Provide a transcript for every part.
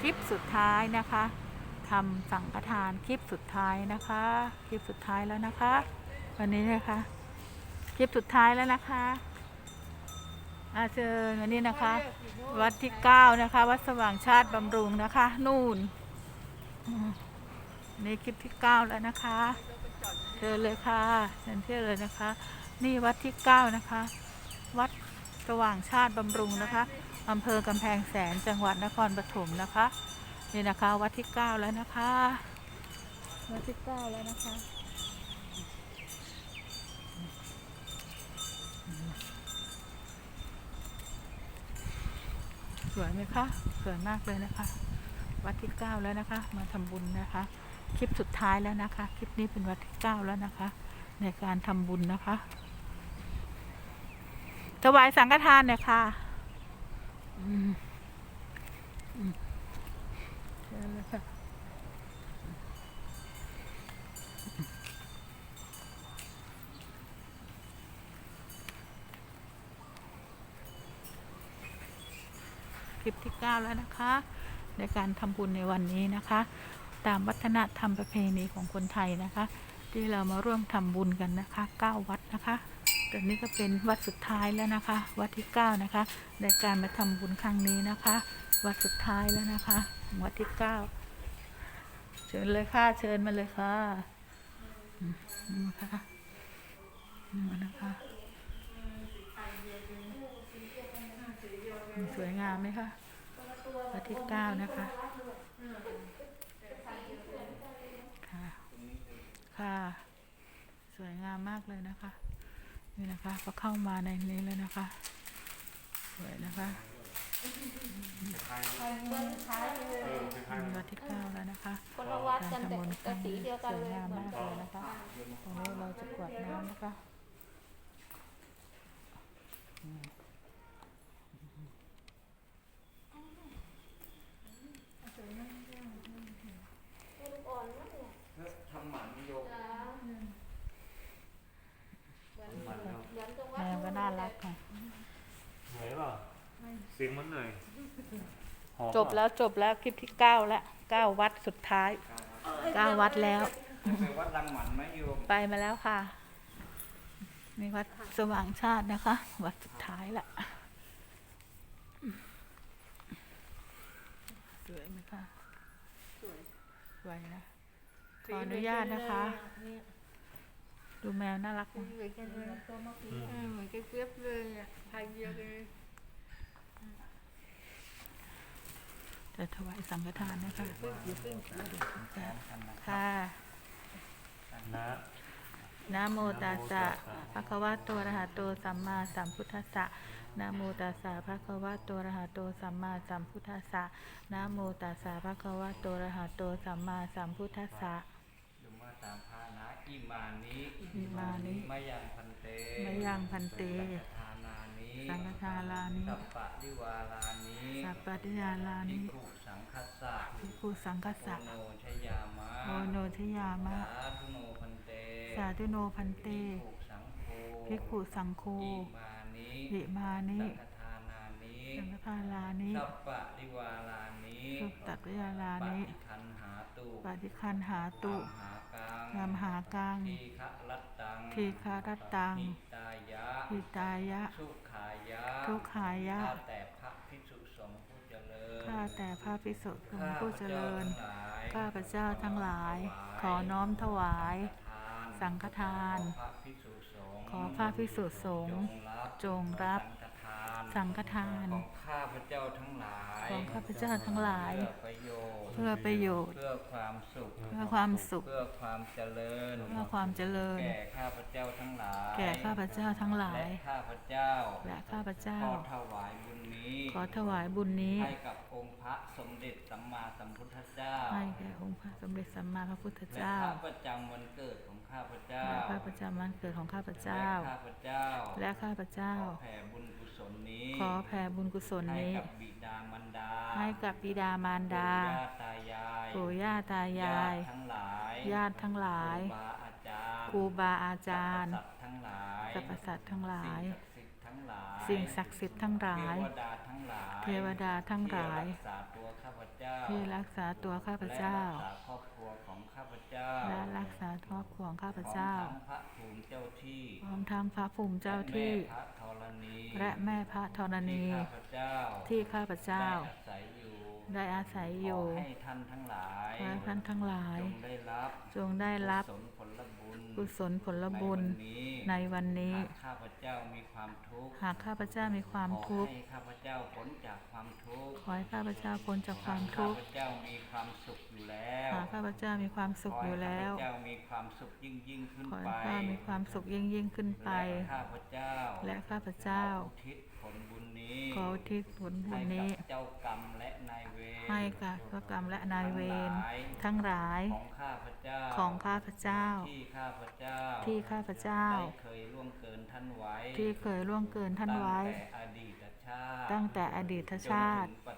คลิปสุดท้ายนะคะทำสังฆทานคลิปสุดท้ายนะคะ คลิปสุดท้ายแล้วนะคะ วันนี้นะคะ คลิปสุดท้ายแล้วนะคะอาเชิญวันนี้นะคะ วัดที่เก้านะคะ วัดสว่างชาติบำรุงนะคะ นู่นนี่คลิปที่เก้าแล้วนะคะเชิญเลยค่ะเชิญเที่ยวเลยนะคะ นี่วัดที่เก้านะคะ วัดสว่างชาติบำรุงนะคะ อำเภอกำแพงแสนจังหวัดนครปฐมนะคะนี่นะคะวัดที่เก้าแล้วนะคะวัดที่เก้าแล้วนะคะสวยไหมคะสวยมากเลยนะคะ วัดที่เก้าแล้วนะคะ มาทำบุญนะคะ คลิปสุดท้ายแล้วนะคะ คลิปนี้เป็นวัดที่เก้าแล้วนะคะ ในการทำบุญนะคะถวายสังฆทานเนี่ยค่ะ ค่ะคลิปที่เก้าแล้วนะคะ ในการทำบุญในวันนี้นะคะ ตามวัฒนธรรมประเพณีของคนไทยนะคะ ที่เรามาร่วมทำบุญกันนะคะ 9 วัดนะคะ ตอนนี้ก็เป็นวัดสุดท้ายแล้วนะคะ วัดที่ 9 นะคะ ในการมาทำบุญครั้งนี้นะคะ วัดสุดท้ายแล้วนะคะ วัดที่ 9 เชิญเลยค่ะ เชิญมาเลยค่ะนี่นะคะนี่นะคะสวยงามไหมคะวัดที่ 9 นะคะค่ะค่ะสวยงามมากเลยนะคะ นี่นะคะก็เข้ามาในนี้แล้วนะคะสวยนะคะนี่วัดที่เก้าแล้วนะคะคนละวัดกันแต่ทำบุญคแต่รั้งสีนี้เดียวสกันวยเลยงามเหมือมานกกัเลนยนะคะตรงนี้เราจะกรวดน้ำนะคะอืม อ่อนมากเลย ทำหมันโยม จ้าเหมือน ทำหมันเนาะ เหมือนตรง แม วัด ว ก็น่ารักค่ะ เหนื่อยเปล่าเสียงมันเหนื่อยหอมจบแล้วจบแล้วคลิปที่เก้าแล้วเก้าวัดสุดท้ายเก้าวัดแล้วจะไปวัดรังหมันไหมโยมไปมาแล้วค่ะนี่วัดสว่างชาตินะคะ วัดสุดท้ายละสวยไหมคะสวยนะขออนุญาตนะคะ ดูแมวน่ารักนะเหมือนกันเลยตัวมะพร้าวเหมือนกันเปียบเลยอะพันเดียวเลยจะถวายสังฆทานนะคะอยู่ขึ้นค่ะนะนะโมตัสสะภะคะวะโตอะระหะโตสัมมาสัมพุทธัสสะนะโมตัสสะภะคะวะโตอะระหะโตสัมมาสัมพุทธัสสะนะโมตัสสะภะคะวะโตอะระหะโตสัมมาสัมพุทธัสสะ ดูมาตามพานะ อิมานิอิมานิมะยังพันเตมะยังพันเตสังฆทานานิสังฆทานานิสัปปะริวารานิสัพปฏิญาลาภินิกขุสังคัสสะภิกขุสังกัสโอสะโนชยามะโอโนชยามะ สาธุโนพันเต สาธุโนพันเตภิกขุสังโฆภิกขุสังโฆอิมานิหิมานิสังฆทานานิ สังฆทาลานิสัปปะริวารานิสุตตปิยาลานิปฏิคันหาตุปฏิคันหาตุธรรมหากังธรรมหากังทีฆะรัตตังทีฆะรัตตังหิตายะหิตายะสุขายะ ทุกขายะ ข้าแต่พระภิกษุสงฆ์ผู้เจริญ ข้าแต่พระพิสุสงฆ์ผู้เจริญ ข้าข้าพพเจ้าเจ้าทั้ทั้งงหหลาลายยขอน้อมถวาย สังฆทาน ขอพระภิกษุสงฆ์ขอพระภิกษุสงฆ์จงรับ สังฆทานของข้าพเจ้าทั้งหลายของข้าพเจ้าทั้งหลายเพื่อประโยชน์เพื่อประโยชน์ เพื่อความสุข เพื่อความสุข เพื่อความเจริญ เพื่อความเจริญ แก่ข้าพเจ้าทั้งหลาย แก่ข้าพเจ้าทั้งหลาย และข้าพเจ้า และข้าพเจ้า ขอถวายบุญนี้ ขอถวายบุญนี้ ให้กับองค์พระสมเด็จสัมมาสัมพุทธเจ้า ให้แก่องค์พระสมเด็จสัมมาสัมพุทธและเจ้าพระประจำวันเกิดของข้าพเจ้าและพระประจำวันเกิดของข้าพเจ้า และข้าพเจ้า และข้าพเจ้า ขอแผ่บุญกุ ศลนี้ ขอแผ่บุญกุศลให้นี้ กับบิดามารดาให้กับบิดามารดาปู่ย่าตายายปู่ย่าตายาย ญติทั้งหลายญาติทั้งหลาย ครูบาอาจารย์ครูบาอาจารย์สรรพสัตว์ทั้งหลายสรรพสัตว์ทั้งหลาย สิ่งศักดิ์สิทธิ์ทั้งหลาย สิ่งศักดิ์สิทธิ์ทั้งหลาย เทวดาทั้งหลายเทวดาทั้งหลาย ที่รักษา ที่รักษาตัวข้าพเจ้า และรักษาครอบครัวของข้าพเจ้า และรักษาครอบครัวของข้าพเจ้า พร้อมทั้งพระภูมิเจ้าที่พร้อมทั้งพระภูมิเจ้าที่ และแม่พระธรณีและแม่พระธรณีที่ข้าพเจ้าที่ข้าพเจ้าได้อาศัยอยู่ ได้อาศัยอยู่ขอให้ท่านทั้งหลายขอให้ท่านทั้งหลาย จงได้รับจงได้รับกุศลผลบุญกุศลผลบุญในวันนี้หากข้าพเจ้ามีความทุกข์หากข้าพเจ้ามีความทุกข์ขอให้ข้าพเจ้าพ้นจากความทุกข์ขอให้ข้าพเจ้าพ้นจากความทุกข์หากข้าพเจ้ามีความสุขอยู่แล้วหากข้าพเจ้ามีความสุขอยู่แล้วขอให้ข้าพเจ้ามีความสุขยิ่งยิ่งขึ้นขอไปให้ข้ามีความสุขยิ่งยิ่งขึ้นไปและข้าพเจ้าและข้าพเจ้าขออุทิศผลบุญนี้ ขออุทิศผลบุญนี้ ให้กับเจ้ากรรมและนายเวรให้กับพระกรรมและนายเวรทั้งหลายของข้าพเจ้าของข้าพเจ้า ที่ข้าพเจ้าที่ข้าพเจ้า ได้เคยล่วงเกินท่านไว้ที่เคยล่วงเกินท่านไว้ ตั้งแต่อดีตชาติตั้งแต่อดีตชาติจนถึงปัจ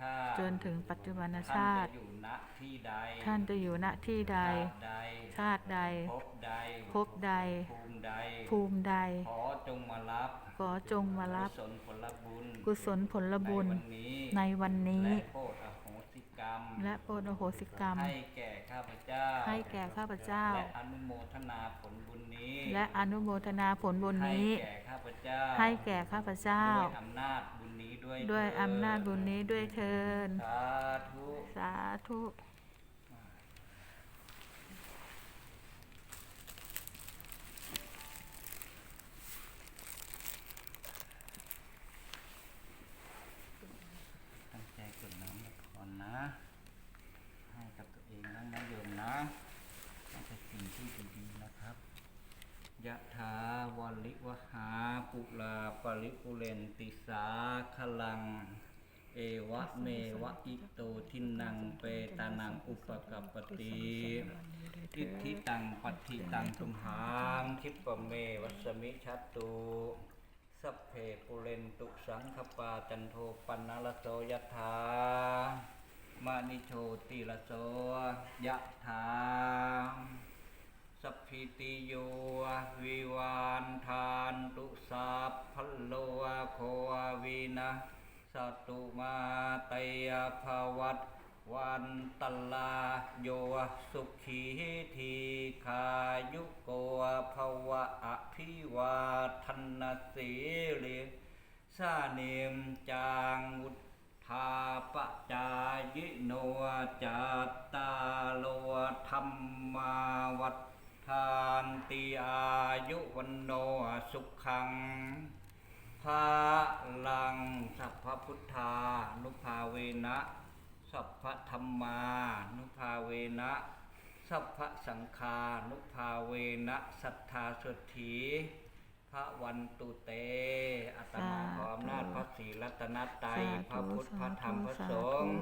จุบันชาติจนถึงปัจจุบันท่านชาจะติอยู่ณที่ใดท่านจะอยู่ณที่ใด ชาติใดชาติใดภพใดภพใดภูมิใด ภูมิใด ขอจงมารับขอจงมารับ กุศลผลบุญกุศลผลบุญในวันนี้ในวันนี้ และโปรดอโหสิ กรรม และโปรดอโหสิกรรม ให้แก่ข้าพเจ้า ให้แก่ข้าพเจ้า และอนุโมทนาผลบุญนี้ และอนุโมทนาผลบุญนี้ ให้แก่ข้าพเจ้า ให้แก่ข้าพเจ้า ด้วยอำนาจบุญนี้ด้วย ด้วยเถิอำนาจบุญนี้ด้วยเทิน สาธุ สาธุ ตั้งใจกดน้ำก่อนนะ ให้กับตัวเองทั้งนะโยมนะต้องเป็นสิ่ง ที่ดีๆนะครับยะถาวลิวหาปุลาปริปุเรนติสาขลัง เอวะเมวะอิโตทินังเปตานังอุปกัปปติอิทธิตังปัตถิตังตุมหังคิปเมวัสมิชัตตุสัพเพปุเรนตุสังคปาจันโทปันนลโสยถามณิโชติละโสยะถา สัพพิติโยวิวานทานตุสัพพะโลโควินะสตุมาเตยภวัตวันตลาโยสุขีทีขายุโกภวะอภิวาทนาสีลิสานิมจางวุธาปจายโนจัตตาโลธรรมาวัฏ ทานติอายุวันโนสุขังภาลังสัพพพุทธานุภาเวนะสัพพธรรมานุภาเวนะสัพพสังฆานุภาเวนะสัทธาสุทธีพระวันตุเต อัตมาขออำนาจพระศรีรัตนตรัยพระพุทธพระธรรมพระสงฆ์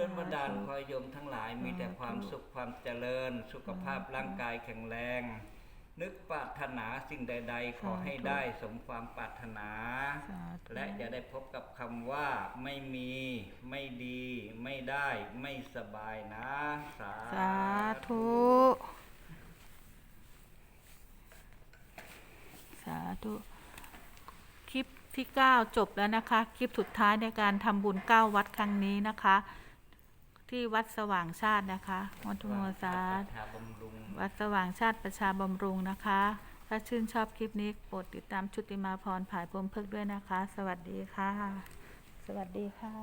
ดลบันดาลขอให้โยมทั้งหลายมีแต่ความสุขความเจริญ สุขภาพร่างกายแข็งแรง นึกปรารถนาสิ่งใด ๆ ขอให้ได้สมความปรารถนาสาธุและอย่าได้พบกับคำว่าไม่มี ไม่ดี ไม่ได้ ไม่สบายนะสาสาธุสาธุคลิปที่ 9 จบแล้วนะคะ คลิปสุดท้ายในการทำบุญ 9 วัดครั้งนี้นะคะ ที่วัดสว่างชาตินะคะวัดทุโมสาวัธุดประชาบำรุงวัดสว่างชาติประชาบำรุงนะคะ ถ้าชื่นชอบคลิปนี้โปรดติดตามชุติมาพรผายพรหมเพิกด้วยนะคะ สวัสดีค่ะ สวัสดีค่ะ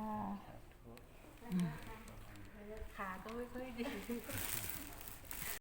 ขาก็ไม่ค่อยดี